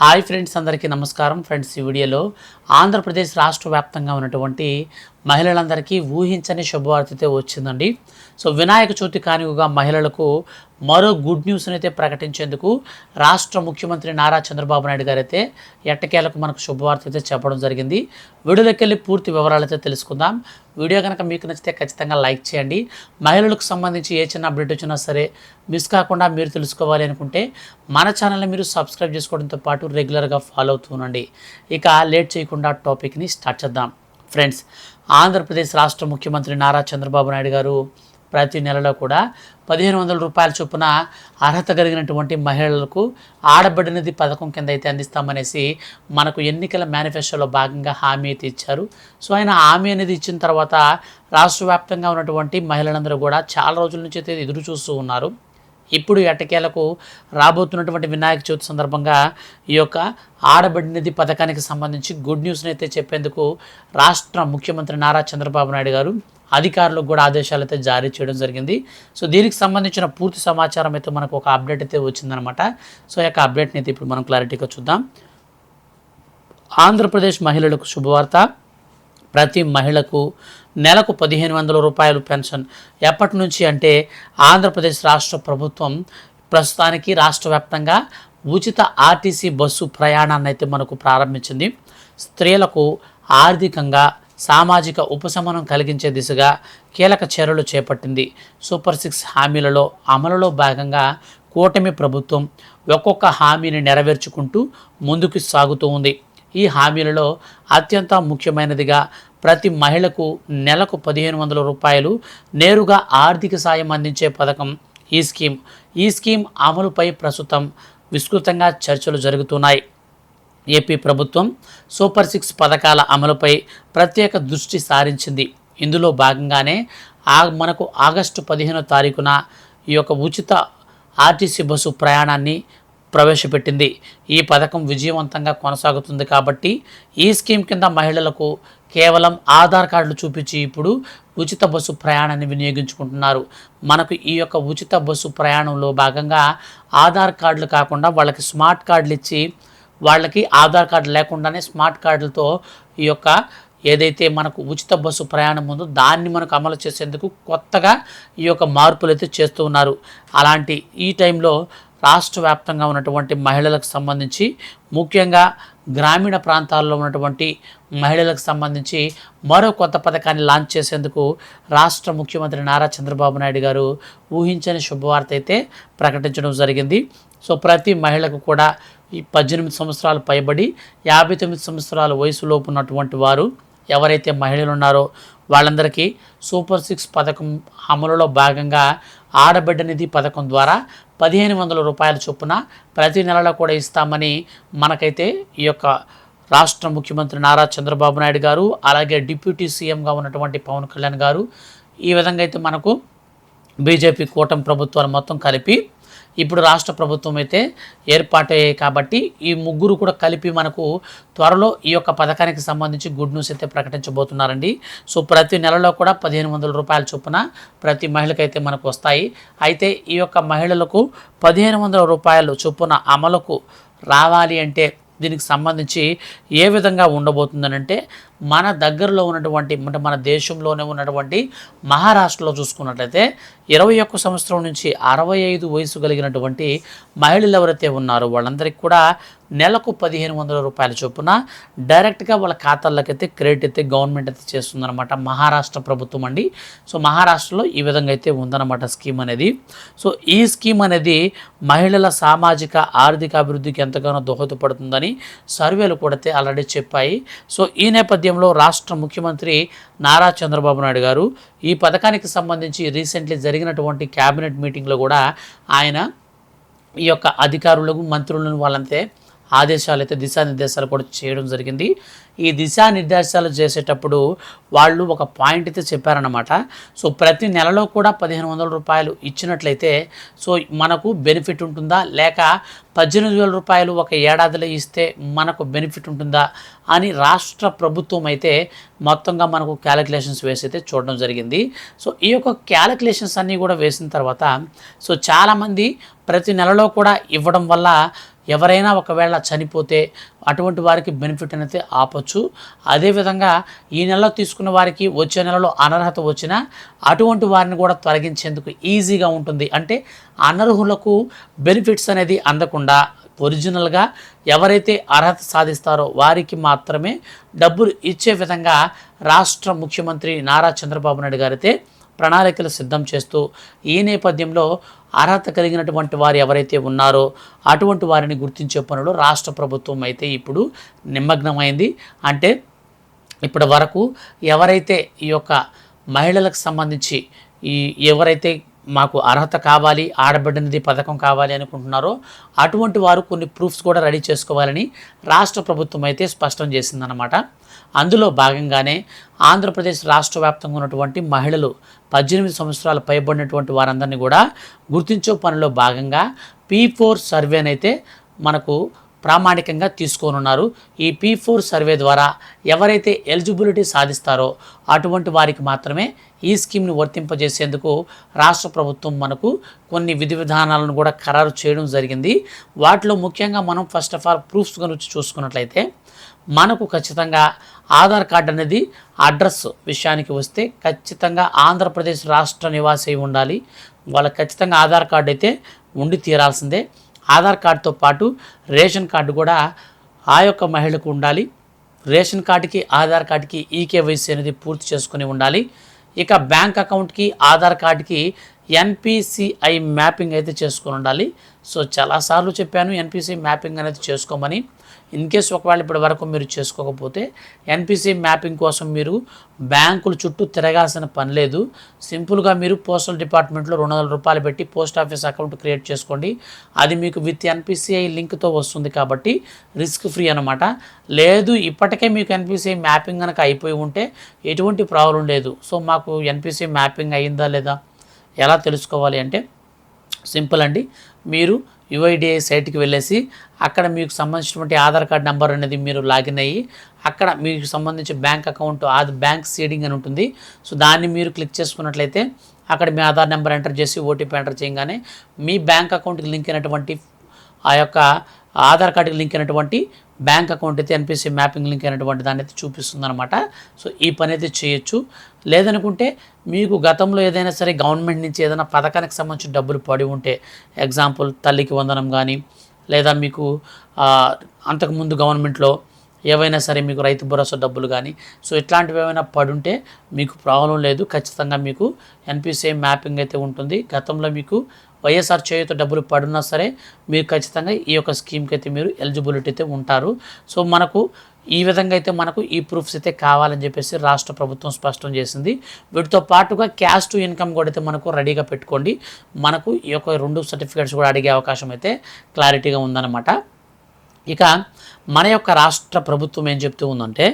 Hi friends అందరికీ నమస్కారం. Friends ఈ వీడియోలో ఆంధ్రప్రదేశ్ రాష్ట్ర వ్యాప్తంగా ఉన్నటువంటి మహిళలందరికీ ఊహించని శుభవార్త అయితే వచ్చిందండి. సో వినాయక చవితి కానుకగా మహిళలకు మరో గుడ్ న్యూస్ని అయితే ప్రకటించేందుకు రాష్ట్ర ముఖ్యమంత్రి నారా చంద్రబాబు నాయుడు గారు అయితే ఎట్టకేలకు మనకు శుభవార్త అయితే చెప్పడం జరిగింది. వీడియోలోకి వెళ్ళి పూర్తి వివరాలు అయితే తెలుసుకుందాం. వీడియో కనుక మీకు నచ్చితే ఖచ్చితంగా లైక్ చేయండి. మహిళలకు సంబంధించి ఏ చిన్న అప్డేట్ వచ్చినా సరే మిస్ కాకుండా మీరు తెలుసుకోవాలి అనుకుంటే మన ఛానల్ని మీరు సబ్స్క్రైబ్ చేసుకోవడంతో పాటు రెగ్యులర్గా ఫాలో అవుతుండండి ఇక లేట్ చేయకుండా టాపిక్ని స్టార్ట్ చేద్దాం. ఫ్రెండ్స్ ఆంధ్రప్రదేశ్ రాష్ట్ర ముఖ్యమంత్రి నారా చంద్రబాబు నాయుడు గారు ప్రతి నెలలో కూడా పదిహేను వందల రూపాయల చొప్పున అర్హత కలిగినటువంటి మహిళలకు ఆడబడినది పథకం కింద అయితే అందిస్తామనేసి మనకు ఎన్నికల మేనిఫెస్టోలో భాగంగా హామీ అయితే ఇచ్చారు. సో ఆయన హామీ అనేది ఇచ్చిన తర్వాత రాష్ట్ర వ్యాప్తంగా ఉన్నటువంటి మహిళలందరూ కూడా చాలా రోజుల నుంచి అయితే ఎదురు చూస్తూ ఉన్నారు. ఇప్పుడు ఎట్టకేలకు రాబోతున్నటువంటి వినాయక చవితి సందర్భంగా ఈ యొక్క ఆడబడినది పథకానికి సంబంధించి గుడ్ న్యూస్ని అయితే చెప్పేందుకు రాష్ట్ర ముఖ్యమంత్రి నారా చంద్రబాబు నాయుడు గారు అధికారులకు కూడా ఆదేశాలు అయితే జారీ చేయడం జరిగింది. సో దీనికి సంబంధించిన పూర్తి సమాచారం అయితే మనకు ఒక అప్డేట్ అయితే వచ్చిందనమాట సో యొక్క అప్డేట్ని అయితే ఇప్పుడు మనం క్లారిటీగా చూద్దాం. ఆంధ్రప్రదేశ్ మహిళలకు శుభవార్త. ప్రతి మహిళకు నెలకు పదిహేను వందల రూపాయలు పెన్షన్. ఎప్పటి నుంచి అంటే ఆంధ్రప్రదేశ్ రాష్ట్ర ప్రభుత్వం ప్రస్తుతానికి రాష్ట్ర వ్యాప్తంగా ఉచిత ఆర్టీసీ బస్సు ప్రయాణాన్ని అయితే మనకు ప్రారంభించింది. స్త్రీలకు ఆర్థికంగా సామాజిక ఉపశమనం కలిగించే దిశగా కీలక చర్యలు చేపట్టింది. సూపర్ సిక్స్ హామీలలో అమలులో భాగంగా కూటమి ప్రభుత్వం ఒక్కొక్క హామీని నెరవేర్చుకుంటూ ముందుకు సాగుతూ ఉంది. ఈ హామీలలో అత్యంత ముఖ్యమైనదిగా ప్రతి మహిళకు నెలకు పదిహేను వందల రూపాయలు నేరుగా ఆర్థిక సాయం అందించే పథకం ఈ స్కీమ్. ఈ స్కీమ్ అమలుపై ప్రస్తుతం విస్తృతంగా చర్చలు జరుగుతున్నాయి. ఏపీ ప్రభుత్వం సూపర్ సిక్స్ పథకాల అమలుపై ప్రత్యేక దృష్టి సారించింది. ఇందులో భాగంగానే ఆ మనకు ఆగస్టు పదిహేనో తారీఖున ఈ యొక్క ఉచిత ఆర్టీసీ బస్సు ప్రయాణాన్ని ప్రవేశపెట్టింది. ఈ పథకం విజయవంతంగా కొనసాగుతుంది కాబట్టి ఈ స్కీమ్ కింద మహిళలకు కేవలం ఆధార్ కార్డులు చూపించి ఇప్పుడు ఉచిత బస్సు ప్రయాణాన్ని వినియోగించుకుంటున్నారు. మనకు ఈ యొక్క ఉచిత బస్సు ప్రయాణంలో భాగంగా ఆధార్ కార్డులు కాకుండా వాళ్ళకి స్మార్ట్ కార్డులు ఇచ్చి వాళ్ళకి ఆధార్ కార్డు లేకుండానే స్మార్ట్ కార్డులతో ఈ యొక్క ఏదైతే మనకు ఉచిత బస్సు ప్రయాణం ఉందో దాన్ని మనకు అమలు చేసేందుకు కొత్తగా ఈ యొక్క మార్పులు అయితే చేస్తూ ఉన్నారు. అలాంటి ఈ టైంలో రాష్ట్ర వ్యాప్తంగా ఉన్నటువంటి మహిళలకు సంబంధించి ముఖ్యంగా గ్రామీణ ప్రాంతాల్లో ఉన్నటువంటి మహిళలకు సంబంధించి మరో కొత్త పథకాన్ని లాంచ్ చేసేందుకు రాష్ట్ర ముఖ్యమంత్రి నారా చంద్రబాబు నాయుడు గారు ఊహించని శుభవార్త అయితే ప్రకటించడం జరిగింది. సో ప్రతి మహిళకు కూడా ఈ పద్దెనిమిది సంవత్సరాలు పైబడి యాభై తొమ్మిది సంవత్సరాల వయసులోపు ఉన్నటువంటి వారు ఎవరైతే మహిళలు ఉన్నారో వాళ్ళందరికీ సూపర్ సిక్స్ పథకం అమలులో భాగంగా ఆడబిడ్డ నిధి పథకం ద్వారా పదిహేను వందల రూపాయల చొప్పున ప్రతి నెలలో కూడా ఇస్తామని మనకైతే ఈ యొక్క రాష్ట్ర ముఖ్యమంత్రి నారా చంద్రబాబు నాయుడు గారు అలాగే డిప్యూటీ సీఎంగా ఉన్నటువంటి పవన్ కళ్యాణ్ గారు ఈ విధంగా అయితే మనకు బీజేపీ కూటమి ప్రభుత్వాలు మొత్తం కలిపి ఇప్పుడు రాష్ట్ర ప్రభుత్వం అయితే ఏర్పాటయ్యాయి కాబట్టి ఈ ముగ్గురు కూడా కలిపి మనకు త్వరలో ఈ యొక్క పథకానికి సంబంధించి గుడ్ న్యూస్ అయితే ప్రకటించబోతున్నారండి. సో ప్రతి నెలలో కూడా పదిహేను వందల రూపాయల చొప్పున ప్రతి మహిళకైతే మనకు వస్తాయి. అయితే ఈ యొక్క మహిళలకు పదిహేను వందల రూపాయలు చొప్పున అమలుకు రావాలి అంటే దీనికి సంబంధించి ఏ విధంగా ఉండబోతుందనంటే మన దగ్గరలో ఉన్నటువంటి అంటే మన దేశంలోనే ఉన్నటువంటి మహారాష్ట్రలో చూసుకున్నట్లయితే ఇరవై ఒక్క సంవత్సరం నుంచి అరవై ఐదు వయసు కలిగినటువంటి మహిళలు ఎవరైతే ఉన్నారో వాళ్ళందరికీ కూడా నెలకు పదిహేను వందల రూపాయల చొప్పున డైరెక్ట్గా వాళ్ళ ఖాతాల్లోకి అయితే క్రెడిట్ అయితే గవర్నమెంట్ అయితే చేస్తుందన్నమాట. మహారాష్ట్ర ప్రభుత్వం అండి. సో మహారాష్ట్రలో ఈ విధంగా అయితే ఉందన్నమాట స్కీమ్ అనేది. సో ఈ స్కీమ్ అనేది మహిళల సామాజిక ఆర్థిక అభివృద్ధికి ఎంతగానో దోహదపడుతుందని సర్వేలు కూడా అయితే ఆల్రెడీ చెప్పాయి. సో ఈ నేపథ్యంలో రాష్ట్ర ముఖ్యమంత్రి నారా చంద్రబాబు నాయుడు గారు ఈ పథకానికి సంబంధించి రీసెంట్లీ జరిగిన జరిగినటువంటి క్యాబినెట్ మీటింగ్లో కూడా ఆయన ఈ యొక్క అధికారులకు మంత్రులను వాళ్ళంతే ఆదేశాలు అయితే దిశానిర్దేశాలు కూడా చేయడం జరిగింది. ఈ దిశానిర్దేశాలు చేసేటప్పుడు వాళ్ళు ఒక పాయింట్ అయితే చెప్పారన్నమాట. సో ప్రతి నెలలో కూడా పదిహేను వందల రూపాయలు ఇచ్చినట్లయితే సో మనకు బెనిఫిట్ ఉంటుందా? లేక పద్దెనిమిది వేల రూపాయలు ఒక ఏడాదిలో ఇస్తే మనకు బెనిఫిట్ ఉంటుందా? అని రాష్ట్ర ప్రభుత్వం అయితే మొత్తంగా మనకు క్యాలిక్యులేషన్స్ వేసి అయితే చూడడం జరిగింది. సో ఈ యొక్క క్యాలిక్యులేషన్స్ అన్నీ కూడా వేసిన తర్వాత సో చాలామంది ప్రతి నెలలో కూడా ఇవ్వడం వల్ల ఎవరైనా ఒకవేళ చనిపోతే అటువంటి వారికి బెనిఫిట్ అనేది ఆపచ్చు. అదేవిధంగా ఈ నెలలో తీసుకున్న వారికి వచ్చే నెలలో అనర్హత వచ్చినా అటువంటి వారిని కూడా తొలగించేందుకు ఈజీగా ఉంటుంది. అంటే అనర్హులకు బెనిఫిట్స్ అనేది అందకుండా ఒరిజినల్గా ఎవరైతే అర్హత సాధిస్తారో వారికి మాత్రమే డబ్బులు ఇచ్చే విధంగా రాష్ట్ర ముఖ్యమంత్రి నారా చంద్రబాబు నాయుడు గారైతే ప్రణాళికలు సిద్ధం చేస్తూ ఈ నేపథ్యంలో అర్హత కలిగినటువంటి వారు ఎవరైతే ఉన్నారో అటువంటి వారిని గుర్తించే పనులు రాష్ట్ర ప్రభుత్వం అయితే ఇప్పుడు నిమగ్నమైంది. అంటే ఇప్పటి వరకు ఎవరైతే ఈ యొక్క మహిళలకు సంబంధించి ఈ ఎవరైతే మాకు అర్హత కావాలి ఆడబిడ్డనిది పథకం కావాలి అనుకుంటున్నారో అటువంటి వారు కొన్ని ప్రూఫ్స్ కూడా రెడీ చేసుకోవాలని రాష్ట్ర ప్రభుత్వం అయితే స్పష్టం చేసిందనమాట అందులో భాగంగానే ఆంధ్రప్రదేశ్ రాష్ట్ర వ్యాప్తంగా ఉన్నటువంటి మహిళలు పద్దెనిమిది సంవత్సరాలు పైబడినటువంటి వారందరినీ కూడా గుర్తించే పనిలో భాగంగా పీ ఫోర్ సర్వేనైతే మనకు ప్రామాణికంగా తీసుకోనున్నారు. ఈ పీ ఫోర్ సర్వే ద్వారా ఎవరైతే ఎలిజిబిలిటీ సాధిస్తారో అటువంటి వారికి మాత్రమే ఈ స్కీమ్ని వర్తింపజేసేందుకు రాష్ట్ర ప్రభుత్వం మనకు కొన్ని విధి విధానాలను కూడా ఖరారు చేయడం జరిగింది. వాటిలో ముఖ్యంగా మనం ఫస్ట్ ఆఫ్ ఆల్ ప్రూఫ్స్ గురించి చూసుకున్నట్లయితే మనకు ఖచ్చితంగా ఆధార్ కార్డు అనేది అడ్రస్ విషయానికి వస్తే ఖచ్చితంగా ఆంధ్రప్రదేశ్ రాష్ట్ర నివాసి ఉండాలి. వాళ్ళకి ఖచ్చితంగా ఆధార్ కార్డు అయితే ఉండి తీరాల్సిందే. ఆధార్ కార్డుతో పాటు రేషన్ కార్డు కూడా ఆ యొక్క మహిళకు ఉండాలి. రేషన్ కార్డుకి ఆధార్ కార్డుకి ఈకేవైసీ అనేది పూర్తి చేసుకుని ఉండాలి. ఇక బ్యాంక్ అకౌంట్కి ఆధార్ కార్డుకి ఎన్పిసిఐ మ్యాపింగ్ అయితే చేసుకొని ఉండాలి. సో చాలాసార్లు చెప్పాను ఎన్పిసి మ్యాపింగ్ అనేది చేసుకోమని. ఇన్ కేస్ ఒకవేళ ఇప్పటి వరకు మీరు చేసుకోకపోతే ఎన్పిసి మ్యాపింగ్ కోసం మీరు బ్యాంకుల చుట్టూ తిరగాల్సిన పని లేదు. సింపుల్గా మీరు పోస్టల్ డిపార్ట్మెంట్లో రెండు వందల రూపాయలు పెట్టి పోస్ట్ ఆఫీస్ అకౌంట్ క్రియేట్ చేసుకోండి. అది మీకు విత్ ఎన్పిసిఐ లింక్తో వస్తుంది కాబట్టి రిస్క్ ఫ్రీ అనమాట లేదు ఇప్పటికే మీకు ఎన్పిసిఐ మ్యాపింగ్ కనుక అయిపోయి ఉంటే ఎటువంటి ప్రాబ్లం లేదు. సో మాకు ఎన్పిసిఐ మ్యాపింగ్ అయిందా లేదా? ఎలా తెలుసుకోవాలి అంటే సింపుల్ అండి. మీరు యుఐడిఐ సైట్కి వెళ్ళేసి అక్కడ మీకు సంబంధించినటువంటి ఆధార్ కార్డ్ నెంబర్ అనేది మీరు లాగిన్ అయ్యి అక్కడ మీకు సంబంధించి బ్యాంక్ అకౌంట్ అది బ్యాంక్ సీడింగ్ అని ఉంటుంది. సో దాన్ని మీరు క్లిక్ చేసుకున్నట్లయితే అక్కడ మీ ఆధార్ నెంబర్ ఎంటర్ చేసి ఓటీపీ ఎంటర్ చేయగానే మీ బ్యాంక్ అకౌంట్కి లింక్ అయినటువంటి ఆ యొక్క ఆధార్ కార్డుకి లింక్ అయినటువంటి బ్యాంక్ అకౌంట్ అయితే ఎన్పిసి మ్యాపింగ్ లింక్ అనేటువంటి దాన్ని అయితే చూపిస్తుంది అనమాట సో ఈ పని అయితే చేయొచ్చు. లేదనుకుంటే మీకు గతంలో ఏదైనా సరే గవర్నమెంట్ నుంచి ఏదైనా పథకానికి సంబంధించి డబ్బులు పడి ఉంటే ఎగ్జాంపుల్ తల్లికి వందనం కానీ లేదా మీకు అంతకుముందు గవర్నమెంట్లో ఏవైనా సరే మీకు రైతు భరోసా డబ్బులు కానీ సో ఇట్లాంటివి ఏమైనా పడుంటే మీకు ప్రాబ్లం లేదు. ఖచ్చితంగా మీకు ఎన్పిసిఐ మ్యాపింగ్ అయితే ఉంటుంది. గతంలో మీకు వైఎస్ఆర్ చేయుత డబ్బులు పడున్నా సరే మీరు ఖచ్చితంగా ఈ యొక్క స్కీమ్కి అయితే మీరు ఎలిజిబిలిటీ అయితే ఉంటారు. సో మనకు ఈ విధంగా అయితే మనకు ఈ ప్రూఫ్స్ అయితే కావాలని చెప్పేసి రాష్ట్ర ప్రభుత్వం స్పష్టం చేసింది. వీటితో పాటుగా క్యాష్ టు ఇన్కమ్ కూడా అయితే మనకు రెడీగా పెట్టుకోండి. మనకు ఈ యొక్క రెండు సర్టిఫికేట్స్ కూడా అడిగే అవకాశం అయితే క్లారిటీగా ఉందన్నమాట. ఇక మన యొక్క రాష్ట్ర ప్రభుత్వం ఏం చెప్తూ ఉందంటే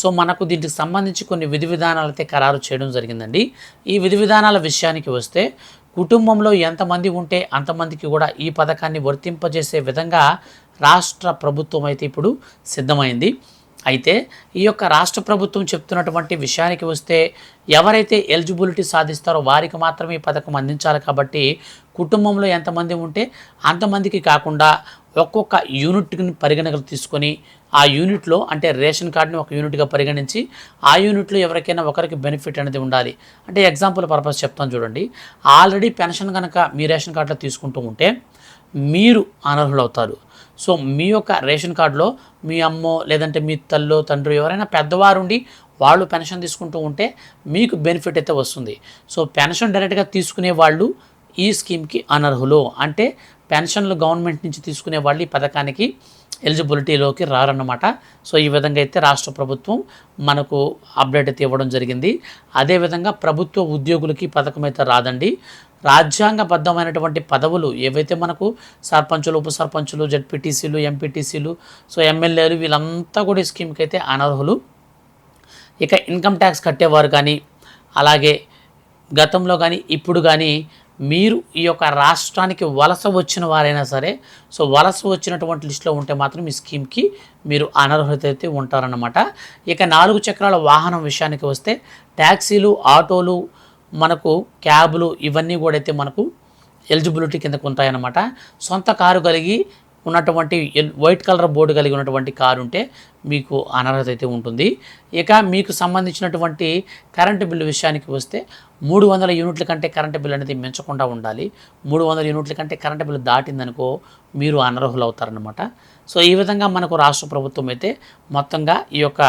సో మనకు దీనికి సంబంధించి కొన్ని విధి విధానాలు అయితే ఖరారు చేయడం జరిగిందండి. ఈ విధి విధానాల విషయానికి వస్తే కుటుంబంలో ఎంతమంది ఉంటే అంతమందికి కూడా ఈ పథకాన్ని వర్తింపజేసే విధంగా రాష్ట్ర ప్రభుత్వం అయితే ఇప్పుడు సిద్ధమైంది. అయితే ఈ యొక్క రాష్ట్ర ప్రభుత్వం చెప్తున్నటువంటి విషయానికి వస్తే ఎవరైతే ఎలిజిబిలిటీ సాధిస్తారో వారికి మాత్రమే ఈ పథకం అందించాలి కాబట్టి కుటుంబంలో ఎంతమంది ఉంటే అంతమందికి కాకుండా ఒక్కొక్క యూనిట్ని పరిగణనకు తీసుకొని ఆ యూనిట్లో అంటే రేషన్ కార్డుని ఒక యూనిట్గా పరిగణించి ఆ యూనిట్లో ఎవరికైనా ఒకరికి బెనిఫిట్ అనేది ఉండాలి. అంటే ఎగ్జాంపుల్ పర్పస్ చెప్తాను చూడండి. ఆల్రెడీ పెన్షన్ కనుక మీ రేషన్ కార్డులో తీసుకుంటూ ఉంటే మీరు అనర్హులవుతారు. సో మీ యొక్క రేషన్ కార్డులో మీ అమ్మో లేదంటే మీ తల్లో తండ్రి ఎవరైనా పెద్దవారుండి వాళ్ళు పెన్షన్ తీసుకుంటూ ఉంటే మీకు బెనిఫిట్ అయితే వస్తుంది. సో పెన్షన్ డైరెక్ట్గా తీసుకునే వాళ్ళు ఈ స్కీమ్కి అనర్హులు. అంటే పెన్షన్లు గవర్నమెంట్ నుంచి తీసుకునే వాళ్ళు ఈ పథకానికి ఎలిజిబిలిటీలోకి రారన్నమాట. సో ఈ విధంగా అయితే రాష్ట్ర ప్రభుత్వం మనకు అప్డేట్ అయితే ఇవ్వడం జరిగింది. అదేవిధంగా ప్రభుత్వ ఉద్యోగులకి పథకం అయితే రాదండి. రాజ్యాంగబద్ధమైనటువంటి పదవులు ఏవైతే మనకు సర్పంచులు ఉప సర్పంచులు జడ్పీటీసీలు ఎంపీటీసీలు సో ఎమ్మెల్యేలు వీళ్ళంతా కూడా ఈ స్కీమ్కి అయితే అనర్హులు. ఇక ఇన్కమ్ ట్యాక్స్ కట్టేవారు కానీ అలాగే గతంలో కానీ ఇప్పుడు కానీ మీరు ఈ యొక్క రాష్ట్రానికి వలస వచ్చిన వారైనా సరే సో వలస వచ్చినటువంటి లిస్టులో ఉంటే మాత్రం ఈ స్కీమ్కి మీరు అనర్హత అయితే ఉంటారన్నమాట. ఇక నాలుగు చక్రాల వాహనం విషయానికి వస్తే ట్యాక్సీలు ఆటోలు మనకు క్యాబులు ఇవన్నీ కూడా అయితే మనకు ఎలిజిబిలిటీ కిందకు ఉంటాయన్నమాట. సొంత కారు కలిగి ఉన్నటువంటి ఎల్- వైట్ కలర్ బోర్డు కలిగి ఉన్నటువంటి కారు ఉంటే మీకు అనర్హత అయితే ఉంటుంది. ఇక మీకు సంబంధించినటువంటి కరెంటు బిల్లు విషయానికి వస్తే మూడు వందల యూనిట్ల కంటే కరెంటు బిల్లు అనేది మించకుండా ఉండాలి. మూడు వందల యూనిట్ల కంటే కరెంటు బిల్లు దాటిందనుకో మీరు అనర్హులు అవుతారనమాట సో ఈ విధంగా మనకు రాష్ట్ర ప్రభుత్వం అయితే మొత్తంగా ఈ యొక్క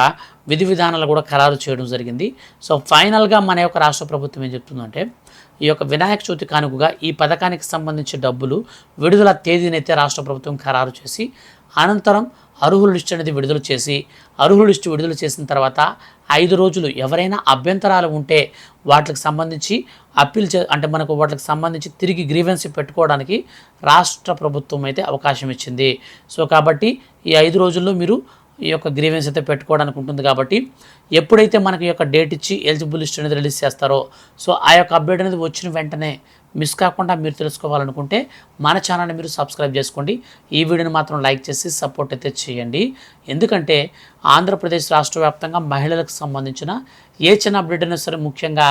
విధి విధానాలు కూడా ఖరారు చేయడం జరిగింది. సో ఫైనల్గా మన యొక్క రాష్ట్ర ప్రభుత్వం ఏం చెప్తుందంటే ఈ యొక్క వినాయక చవితి కానుకగా ఈ పథకానికి సంబంధించి డబ్బులు విడుదల తేదీనైతే రాష్ట్ర ప్రభుత్వం ఖరారు చేసి అనంతరం అర్హుల లిస్టు అనేది విడుదల చేసి అర్హుల లిస్టు విడుదల చేసిన తర్వాత ఐదు రోజులు ఎవరైనా అభ్యంతరాలు ఉంటే వాటికి సంబంధించి అప్పీల్ చే అంటే మనకు వాటికి సంబంధించి తిరిగి గ్రీవెన్స్ పెట్టుకోవడానికి రాష్ట్ర ప్రభుత్వం అయితే అవకాశం ఇచ్చింది. సో కాబట్టి ఈ ఐదు రోజుల్లో మీరు ఈ యొక్క గ్రీవెన్స్ అయితే పెట్టుకోవడానికి ఉంటుంది కాబట్టి ఎప్పుడైతే మనకి ఈ యొక్క డేట్ ఇచ్చి ఎలిజిబుల్ లిస్ట్ అనేది రిలీజ్ చేస్తారో సో ఆ యొక్క అప్డేట్ అనేది వచ్చిన వెంటనే మిస్ కాకుండా మీరు తెలుసుకోవాలనుకుంటే మన ఛానల్ని మీరు సబ్స్క్రైబ్ చేసుకోండి. ఈ వీడియోని మాత్రం లైక్ చేసి సపోర్ట్ అయితే చేయండి. ఎందుకంటే ఆంధ్రప్రదేశ్ రాష్ట్ర వ్యాప్తంగా మహిళలకు సంబంధించిన ఏ చిన్న అప్డేట్ అయినా సరే ముఖ్యంగా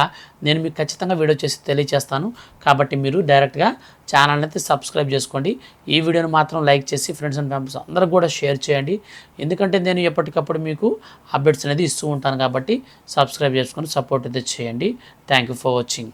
నేను మీకు ఖచ్చితంగా వీడియో చేసి తెలియజేస్తాను కాబట్టి మీరు డైరెక్ట్గా ఛానల్ని అయితే సబ్స్క్రైబ్ చేసుకోండి. ఈ వీడియోని మాత్రం లైక్ చేసి ఫ్రెండ్స్ అండ్ ఫ్యామిలీస్ అందరూ కూడా షేర్ చేయండి. ఎందుకంటే నేను ఎప్పటికప్పుడు మీకు అప్డేట్స్ అనేది ఇస్తూ ఉంటాను కాబట్టి సబ్స్క్రైబ్ చేసుకొని సపోర్ట్ అయితే చేయండి. Thank you for watching.